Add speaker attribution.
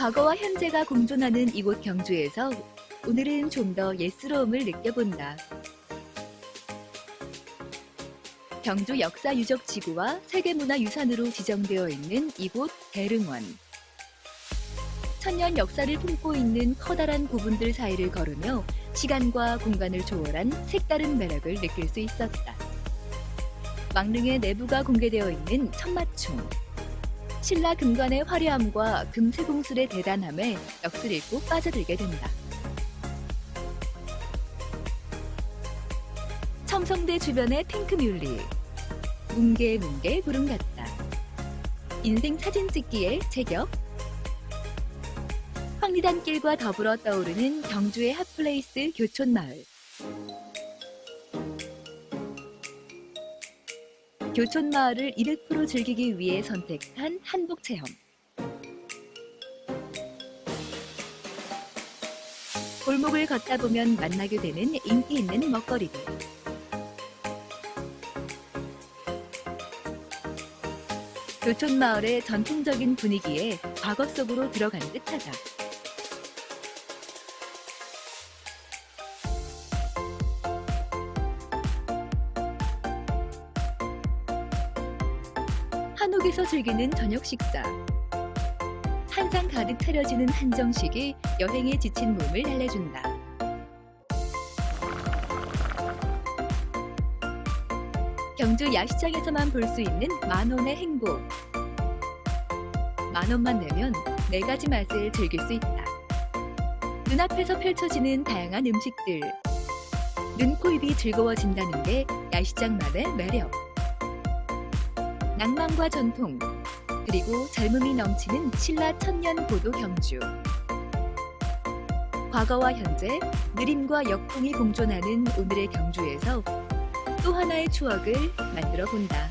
Speaker 1: 과거와 현재가 공존하는 이곳 경주에서 오늘은 좀더 예스러움을 느껴본다. 경주 역사 유적 지구와 세계문화유산으로 지정되어 있는 이곳 대릉원. 천년 역사를 품고 있는 커다란 부분들 사이를 걸으며 시간과 공간을 초월한 색다른 매력을 느낄 수 있었다. 왕릉의 내부가 공개되어 있는 천마총. 신라 금관의 화려함과 금세공술의 대단함에 넋을 잃고 빠져들게 된다. 첨성대 주변의 탱크뮬리. 뭉게뭉게 구름 같다. 인생 사진 찍기의 제격. 황리단길과 더불어 떠오르는 경주의 핫플레이스 교촌마을. 교촌 마을을 200% 즐기기 위해 선택한 한복 체험. 골목을 걷다 보면 만나게 되는 인기 있는 먹거리들. 교촌 마을의 전통적인 분위기에 과거 속으로 들어간 듯하다. 한옥에서 즐기는 저녁 식사. 한상 가득 차려지는 한정식이 여행에 지친 몸을 달래준다. 경주 야시장에서만 볼 수 있는 만 원의 행복. 만 원만 내면 네 가지 맛을 즐길 수 있다. 눈앞에서 펼쳐지는 다양한 음식들. 눈, 코, 입이 즐거워진다는 게 야시장만의 매력. 낭만과 전통, 그리고 젊음이 넘치는 신라 천년 고도 경주. 과거와 현재, 느림과 역풍이 공존하는 오늘의 경주에서 또 하나의 추억을 만들어 본다.